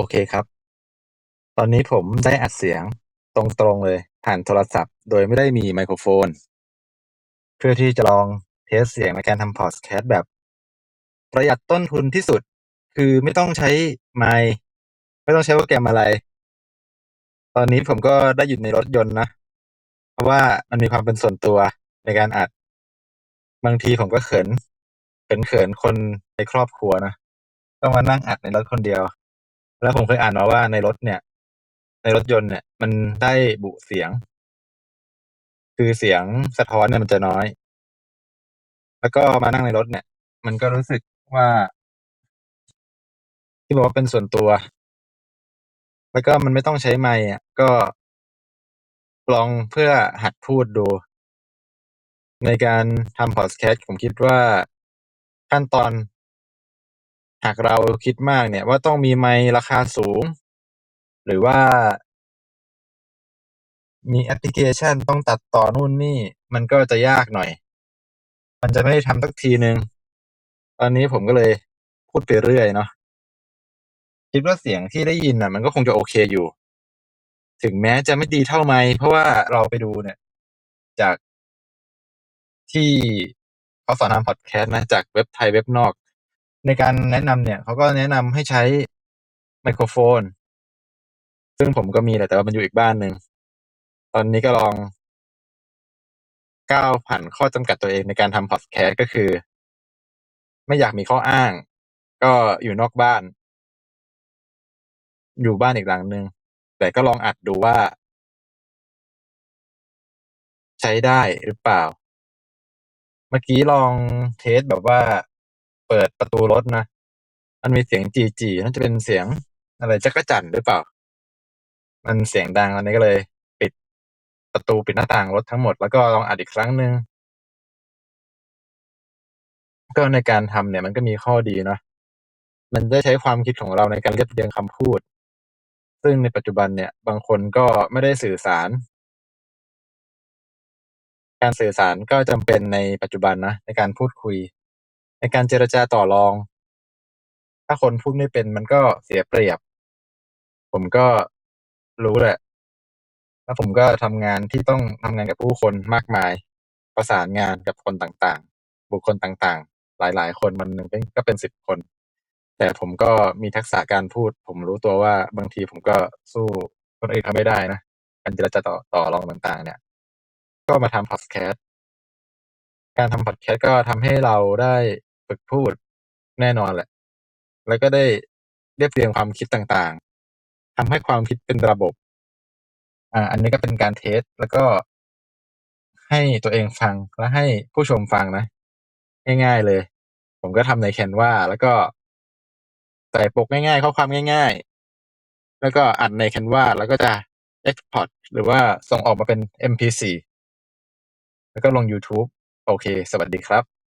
โอเคครับ ตอนนี้ผมได้อัดเสียงตรง ๆ เลยผ่านโทรศัพท์ โดยไม่ได้มีไมโครโฟน เพื่อที่จะลองเทสเสียงในการทำพอดแคสต์แบบ ประหยัดต้นทุนที่สุด คือไม่ต้องใช้ไมค์ไม่ต้องใช้โปรแกรมอะไร ตอนนี้ผมก็ได้อยู่ในรถยนต์นะ เพราะว่ามันมีความเป็นส่วนตัวในการอัด บางทีผมก็เขินเขินๆคนในครอบครัวนะ ต้องมานั่งอัดในรถคนเดียว แล้วผมเคยอ่านมาว่าในรถเนี่ย ในรถยนต์เนี่ย มันได้บุเสียง คือเสียงสะท้อนเนี่ยมันจะน้อย แล้วก็มานั่งในรถเนี่ย มันก็รู้สึกว่า ที่บอกว่าเป็นส่วนตัว แล้วก็มันไม่ต้องใช้ไมค์อะก็ลองเพื่อหัดพูดดู ในการทำพอดแคสต์ผมคิดว่าขั้นตอน หากเราคิดมากเนี่ยว่าต้องมีไมค์ราคาสูง หรือว่า มีแอปพลิเคชันต้องตัดต่อนู่นนี่ มันก็จะยากหน่อย มันจะไม่ได้ทำสักทีหนึ่งตอนนี้ผมก็เลยพูดไปเรื่อยเนาะคิดว่าเสียงที่ได้ยินน่ะ มันก็คงจะโอเคอยู่ ถึงแม้จะไม่ดีเท่าไมค์เพราะว่าเราไปดูเนี่ย จากที่เขาสอนทำพอดแคสต์นะ จากเว็บไทยเว็บนอก ในการแนะนำเนี่ย เขาก็แนะนำให้ใช้ไมโครโฟน ซึ่งผมก็มีแหละ แต่ว่ามันอยู่อีกบ้านหนึ่ง ตอนนี้ก็ลองก้าวผ่านข้อจำกัดตัวเองในการทำพอดแคสต์ก็คือ ไม่อยากมีข้ออ้าง ก็อยู่นอกบ้าน อยู่บ้านอีกหลังหนึ่งแต่ก็ลองอัดดูว่า ใช้ได้หรือเปล่า เมื่อกี้ลองเทสแบบว่า เปิดประตูรถนะ มันมีเสียงจี่ๆน่าจะเป็นเสียงอะไรจักจั่นหรือเปล่า มันเสียงดังตอนนี้ก็เลย ปิดประตูปิดหน้าต่างรถทั้งหมด แล้วก็ลองอัดอีกครั้งหนึ่งก็ในการทำเนี่ยมันก็มีข้อดีเนาะ มันได้ใช้ความคิดของเราในการเรียบเรียงคำพูด ซึ่งในปัจจุบันเนี่ย บางคนก็ไม่ได้สื่อสาร การสื่อสารก็จำเป็นในปัจจุบันนะในการพูดคุย ในการเจรจาต่อรอง ถ้าคนพูดไม่เป็นมันก็เสียเปรียบ ผมก็รู้แหละ แล้วผมก็ทำงานที่ต้องทำงานกับผู้คนมากมาย ประสานงานกับคนต่างๆ บุคคลต่างๆ หลายๆ คนวันหนึ่งเป็นก็เป็น10คน แต่ผมก็มีทักษะการพูด ผมรู้ตัวว่าบางทีผมก็สู้คนอื่นเขาไม่ได้นะการเจรจาต่อต่อรองต่าง ๆ เนี่ย ก็มาทำพอดแคสต์การทำพอดแคสต์ก็ทำให้เราได้ ฝึกพูด แน่นอนแหละ แล้วก็ได้เรียบเรียงความคิดต่างๆทำให้ความคิดเป็นระบบ อ่า อันนี้ก็เป็นการเทส แล้วก็ให้ตัวเองฟังและให้ผู้ชมฟังนะ ง่ายๆเลย ผมก็ทำใน Canva แล้วก็ใส่ปกง่ายๆ ข้อความง่ายๆ แล้วก็อัดใน Canva แล้วก็จะ Export หรือว่าส่งออกมาเป็น MP4 แล้วก็ลงยูทูบโอเค สวัสดีครับ